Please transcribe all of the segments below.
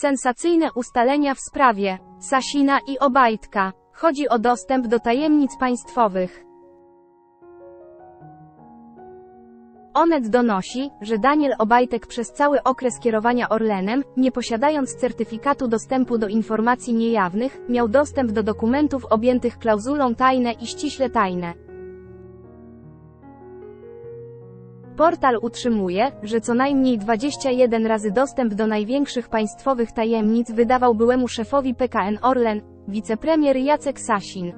Sensacyjne ustalenia w sprawie Sasina i Obajtka. Chodzi o dostęp do tajemnic państwowych. Onet donosi, że Daniel Obajtek przez cały okres kierowania Orlenem, nie posiadając certyfikatu dostępu do informacji niejawnych, miał dostęp do dokumentów objętych klauzulą tajne i ściśle tajne. Portal utrzymuje, że co najmniej 21 razy dostęp do największych państwowych tajemnic wydawał byłemu szefowi PKN Orlen, wicepremier Jacek Sasin.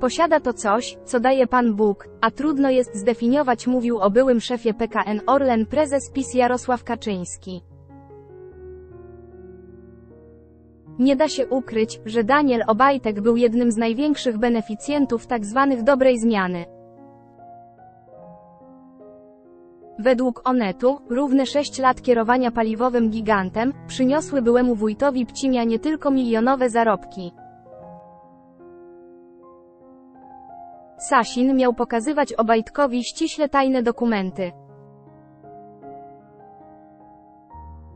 Posiada to coś, co daje Pan Bóg, a trudno jest zdefiniować mówił o byłym szefie PKN Orlen prezes PiS Jarosław Kaczyński. Nie da się ukryć, że Daniel Obajtek był jednym z największych beneficjentów tzw. dobrej zmiany. Według Onetu, równe 6 lat kierowania paliwowym gigantem, przyniosły byłemu wójtowi Pcimia nie tylko milionowe zarobki. Sasin miał pokazywać Obajtkowi ściśle tajne dokumenty.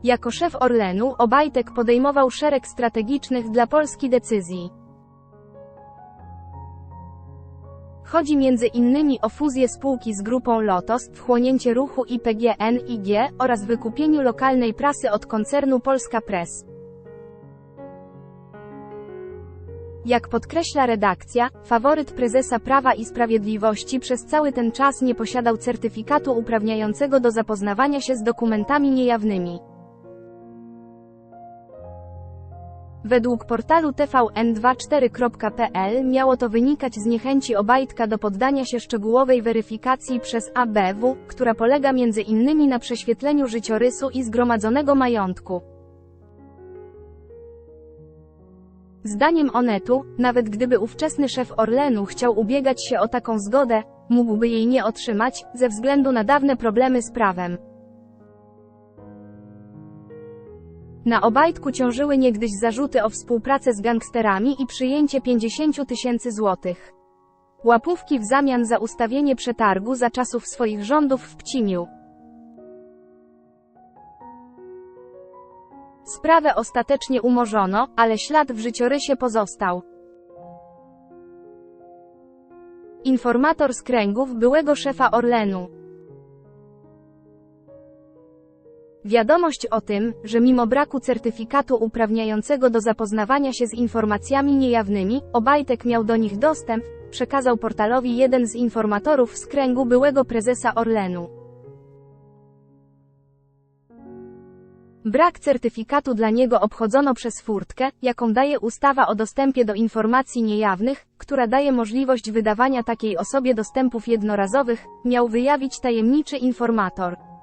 Jako szef Orlenu, Obajtek podejmował szereg strategicznych dla Polski decyzji. Chodzi między innymi o fuzję spółki z grupą Lotos, wchłonięcie ruchu IPGN-IG oraz wykupieniu lokalnej prasy od koncernu Polska Press. Jak podkreśla redakcja, faworyt prezesa Prawa i Sprawiedliwości przez cały ten czas nie posiadał certyfikatu uprawniającego do zapoznawania się z dokumentami niejawnymi. Według portalu tvn24.pl miało to wynikać z niechęci Obajtka do poddania się szczegółowej weryfikacji przez ABW, która polega między innymi na prześwietleniu życiorysu i zgromadzonego majątku. Zdaniem Onetu, nawet gdyby ówczesny szef Orlenu chciał ubiegać się o taką zgodę, mógłby jej nie otrzymać, ze względu na dawne problemy z prawem. Na Obajtku ciążyły niegdyś zarzuty o współpracę z gangsterami i przyjęcie 50 tysięcy złotych. Łapówki w zamian za ustawienie przetargu za czasów swoich rządów w Pcimiu. Sprawę ostatecznie umorzono, ale ślad w życiorysie pozostał. Informator z kręgów byłego szefa Orlenu. Wiadomość o tym, że mimo braku certyfikatu uprawniającego do zapoznawania się z informacjami niejawnymi, Obajtek miał do nich dostęp, przekazał portalowi jeden z informatorów z kręgu byłego prezesa Orlenu. Brak certyfikatu dla niego obchodzono przez furtkę, jaką daje ustawa o dostępie do informacji niejawnych, która daje możliwość wydawania takiej osobie dostępów jednorazowych, miał wyjawić tajemniczy informator.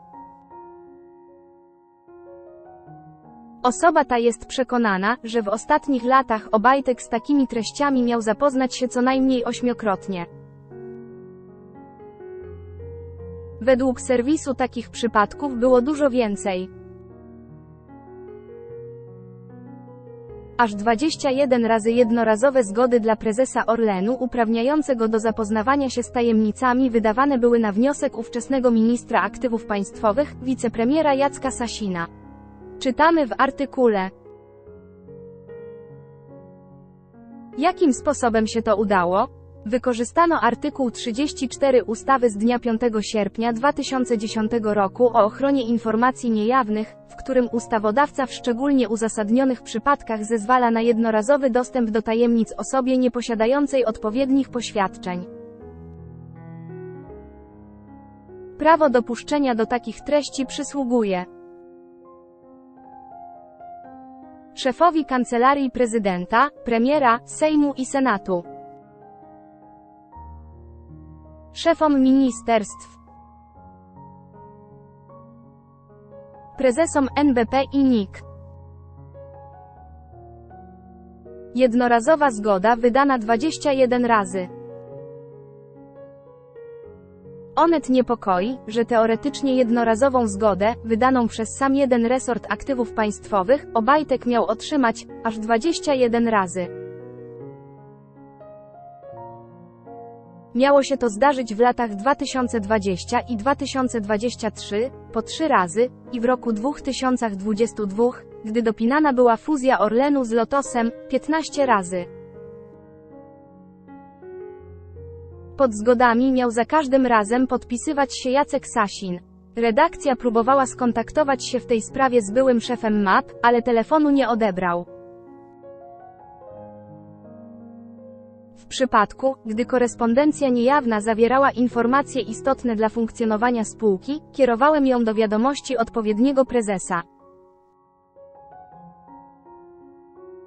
Osoba ta jest przekonana, że w ostatnich latach Obajtek z takimi treściami miał zapoznać się co najmniej ośmiokrotnie. Według serwisu takich przypadków było dużo więcej. Aż 21 razy jednorazowe zgody dla prezesa Orlenu uprawniające go do zapoznawania się z tajemnicami wydawane były na wniosek ówczesnego ministra aktywów państwowych, wicepremiera Jacka Sasina. Czytamy w artykule. Jakim sposobem się to udało? Wykorzystano artykuł 34 ustawy z dnia 5 sierpnia 2010 roku o ochronie informacji niejawnych, w którym ustawodawca w szczególnie uzasadnionych przypadkach zezwala na jednorazowy dostęp do tajemnic osobie nieposiadającej odpowiednich poświadczeń. Prawo dopuszczenia do takich treści przysługuje szefowi Kancelarii Prezydenta, premiera, Sejmu i Senatu, szefom ministerstw, prezesom NBP i NIK. Jednorazowa zgoda wydana 21 razy. Onet niepokoi, że teoretycznie jednorazową zgodę, wydaną przez sam jeden resort aktywów państwowych, Obajtek miał otrzymać, aż 21 razy. Miało się to zdarzyć w latach 2020 i 2023, po trzy razy, i w roku 2022, gdy dopinana była fuzja Orlenu z Lotosem, 15 razy. Pod zgodami miał za każdym razem podpisywać się Jacek Sasin. Redakcja próbowała skontaktować się w tej sprawie z byłym szefem MAP, ale telefonu nie odebrał. W przypadku, gdy korespondencja niejawna zawierała informacje istotne dla funkcjonowania spółki, kierowałem ją do wiadomości odpowiedniego prezesa.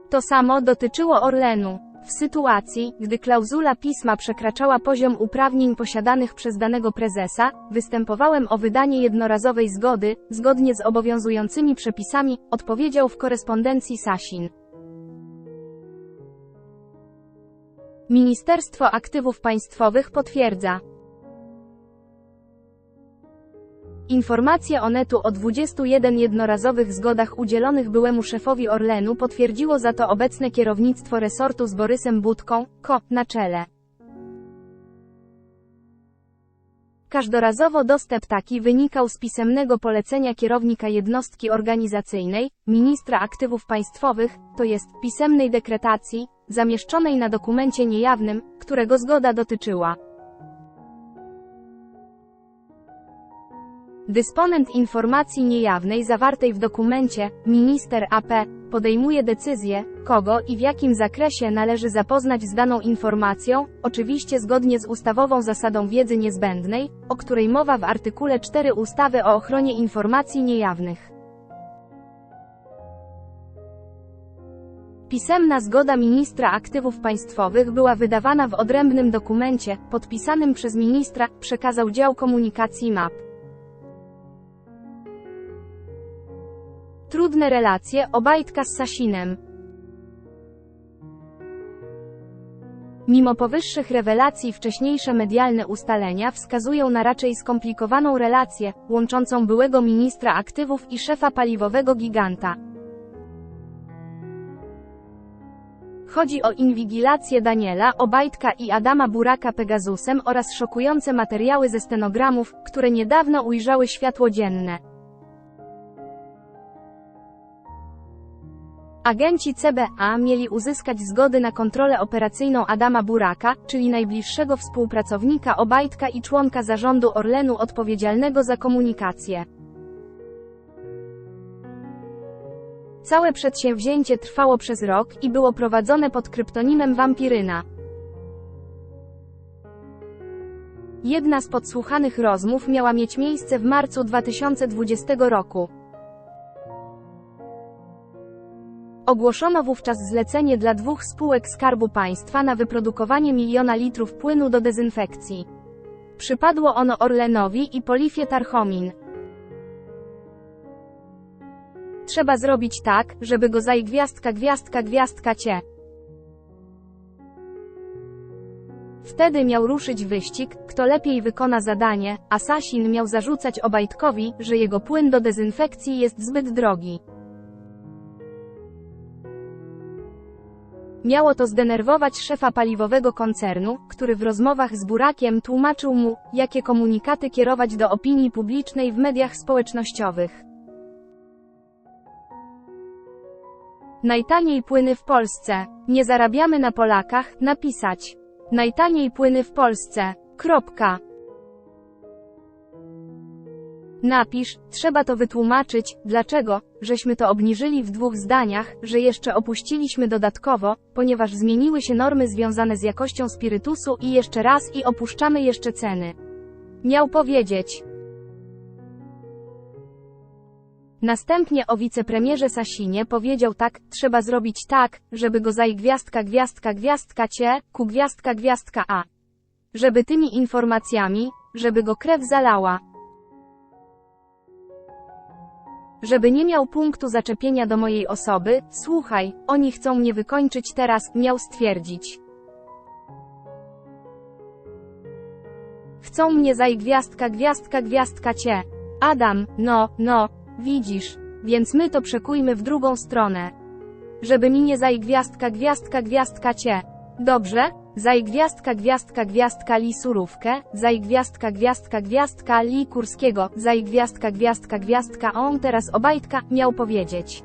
To samo dotyczyło Orlenu. W sytuacji, gdy klauzula pisma przekraczała poziom uprawnień posiadanych przez danego prezesa, występowałem o wydanie jednorazowej zgody, zgodnie z obowiązującymi przepisami, odpowiedział w korespondencji Sasin. Ministerstwo Aktywów Państwowych potwierdza. Informacje Onetu o 21 jednorazowych zgodach udzielonych byłemu szefowi Orlenu potwierdziło za to obecne kierownictwo resortu z Borysem Budką, KO, na czele. Każdorazowo dostęp taki wynikał z pisemnego polecenia kierownika jednostki organizacyjnej, ministra aktywów państwowych, to jest pisemnej dekretacji, zamieszczonej na dokumencie niejawnym, którego zgoda dotyczyła. Dysponent informacji niejawnej zawartej w dokumencie, minister AP, podejmuje decyzję, kogo i w jakim zakresie należy zapoznać z daną informacją, oczywiście zgodnie z ustawową zasadą wiedzy niezbędnej, o której mowa w artykule 4 ustawy o ochronie informacji niejawnych. Pisemna zgoda ministra aktywów państwowych była wydawana w odrębnym dokumencie, podpisanym przez ministra, przekazał dział komunikacji MAP. Trudne relacje Obajtka z Sasinem. Mimo powyższych rewelacji wcześniejsze medialne ustalenia wskazują na raczej skomplikowaną relację, łączącą byłego ministra aktywów i szefa paliwowego giganta. Chodzi o inwigilację Daniela Obajtka i Adama Buraka Pegasusem oraz szokujące materiały ze stenogramów, które niedawno ujrzały światło dzienne. Agenci CBA mieli uzyskać zgody na kontrolę operacyjną Adama Buraka, czyli najbliższego współpracownika Obajtka i członka zarządu Orlenu odpowiedzialnego za komunikację. Całe przedsięwzięcie trwało przez rok i było prowadzone pod kryptonimem Wampiryna. Jedna z podsłuchanych rozmów miała mieć miejsce w marcu 2020 roku. Ogłoszono wówczas zlecenie dla dwóch spółek Skarbu Państwa na wyprodukowanie miliona litrów płynu do dezynfekcji. Przypadło ono Orlenowi i Polifie Tarchomin. Trzeba zrobić tak, żeby go zaj gwiazdka gwiazdka gwiazdka cie. Wtedy miał ruszyć wyścig, kto lepiej wykona zadanie, a Sasin miał zarzucać Obajtkowi, że jego płyn do dezynfekcji jest zbyt drogi. Miało to zdenerwować szefa paliwowego koncernu, który w rozmowach z Burakiem tłumaczył mu, jakie komunikaty kierować do opinii publicznej w mediach społecznościowych. Najtaniej płyny w Polsce. Nie zarabiamy na Polakach, napisać. Najtaniej płyny w Polsce. Kropka. Napisz, trzeba to wytłumaczyć, dlaczego, żeśmy to obniżyli w dwóch zdaniach, że jeszcze opuściliśmy dodatkowo, ponieważ zmieniły się normy związane z jakością spirytusu i jeszcze raz i opuszczamy jeszcze ceny. Miał powiedzieć. Następnie o wicepremierze Sasinie powiedział tak, trzeba zrobić tak, żeby go zaj gwiazdka gwiazdka gwiazdka cie, ku gwiazdka gwiazdka a. Żeby tymi informacjami, żeby go krew zalała. Żeby nie miał punktu zaczepienia do mojej osoby, słuchaj, oni chcą mnie wykończyć teraz, miał stwierdzić. Chcą mnie zaj gwiazdka gwiazdka gwiazdka cie. Adam, no, no, widzisz, więc my to przekujmy w drugą stronę. Żeby mi nie zaj gwiazdka gwiazdka gwiazdka cie. Dobrze? Zaj gwiazdka gwiazdka gwiazdka li surówkę, zaj gwiazdka gwiazdka gwiazdka li kurskiego, zaj gwiazdka gwiazdka gwiazdka on teraz obajtka, miał powiedzieć.